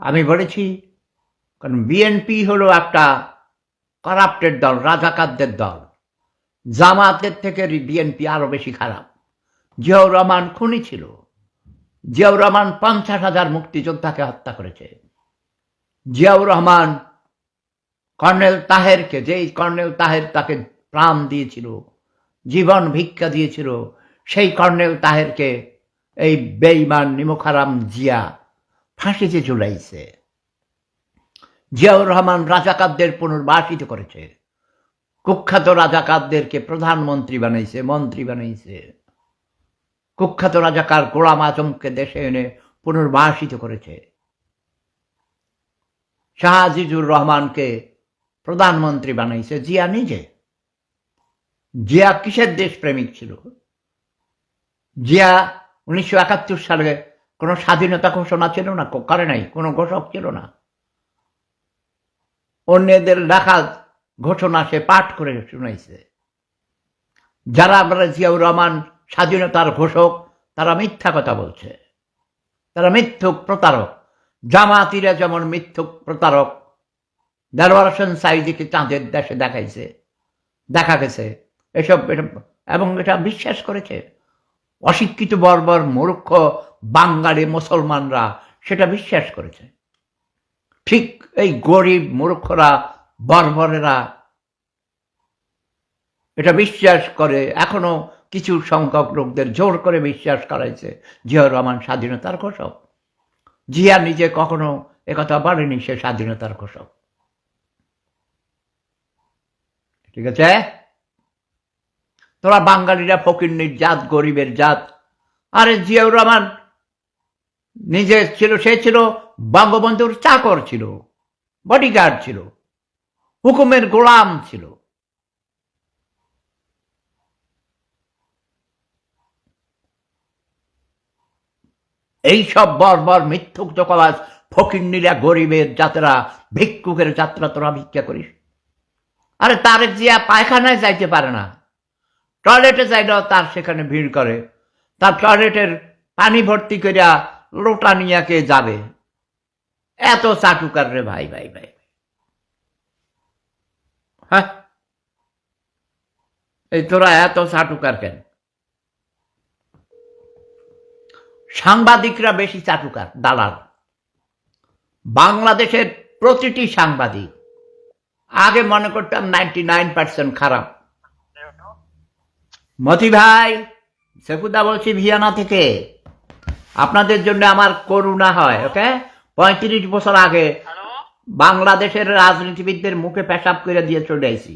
আমি বলেছি, কারণ বিএনপি হলো একটা করাপ্টেড দল, রাজাকারদের দল। জামাতের থেকে বিএনপি আরও বেশি খারাপ। জিয়াউর রহমান খুনি ছিল। জিয়াউর রহমান পঞ্চাশ হাজার মুক্তিযোদ্ধাকে হত্যা করেছে। জিয়াউর রহমান কর্নেল তাহেরকে, যেই কর্নেল তাহের তাকে প্রাণ দিয়েছিল, জীবন ভিক্ষা দিয়েছিল, সেই কর্নেল তাহেরকে এই বেইমান, নিমুখারাম জিয়া ফাঁসিতে ঝুলাইছে, জিয়াউর রহমান রাজাকারদের পুনর্বাসিত করেছে, কুখ্যাত রাজাকারদেরকে প্রধানমন্ত্রী বানাইছে, মন্ত্রী বানাইছে, কুখ্যাত রাজাকার গোলাম আজমকে দেশে এনে পুনর্বাসিত করেছে। শাহজিজুর রহমানকে প্রধানমন্ত্রী বানাইছে জিয়া নিজে। জিয়া কিসের দেশপ্রেমিক ছিল? জিয়া উনিশশো একাত্তর সালে কোনো স্বাধীনতা ঘোষণা ছিল না করে নাই, কোনো ঘোষক ছিল না। অন্যদের লেখা ঘোষণা সে পাঠ করে শুনাইছে। যারা আমরা জিয়াউর রহমান স্বাধীনতার ঘোষক, তারা মিথ্যা কথা বলছে। তারা মিথ্যুক প্রতারক। জামাতিরা যেমন মিথ্যুক প্রতারক, দেলোয়ার হোসেন সাইদিকে চাঁদের দেশে দেখাইছে, দেখা গেছে। এসব এবং এটা বিশ্বাস করেছে। অশিক্ষিত বর্বর মূর্খ বাঙালি মুসলমানরা সেটা বিশ্বাস করেছে। ঠিক এই গরিব মূর্খরা, বর্বরেরা এটা বিশ্বাস করে, এখনও কিছু সংখ্যক লোকদের জোর করে বিশ্বাস করাইছে, জিয়াউর রহমান স্বাধীনতার ঘোষক। জিয়া নিজে কখনো একথা বলেনি, সে স্বাধীনতার ঘোষক। ঠিক আছে? তোরা বাঙালিরা ফকির জাত গরিবের জাত। আরে জিয়াউর রহমান, নিজে ছিল, সে ছিল বঙ্গবন্ধুর চাকর ছিল বডিগার্ড ছিল, হুকুমের গোলাম ছিল। এই সব বর্বর মিথ্যুক জকবাজ ফকিন্নিরা গরিবের যাত্রা, ভিক্ষুকের যাত্রা তোরা ভিক্ষা করিস। আরে তারেক জিয়া পায়খানায় যাইতে পারে না। টয়লেটে যাইলেও তার সেখানে ভিড় করে। তার টয়লেটের পানি ভর্তি করিয়া লোটা নিয়ে কে যাবে? এত চাটুকার রে ভাই ভাই ভাই। হ্যাঁ? এই তোরা এত চাটুকার কেন? সাংবাদিকরা বেশি চাটুকার, দালাল। বাংলাদেশের প্রতিটি সাংবাদিক আগে মনে করতাম নাইনটি নাইন পার্সেন্ট খারাপ। মতি ভাই সেকুদা বলছি ভিয়ানা থেকে। আপনাদের জন্য আমার করুণা হয় ওকে? পঁয়ত্রিশ বছর আগে বাংলাদেশের রাজনীতিবিদদের মুখে পেশাব করে দিয়ে চলে আইছি।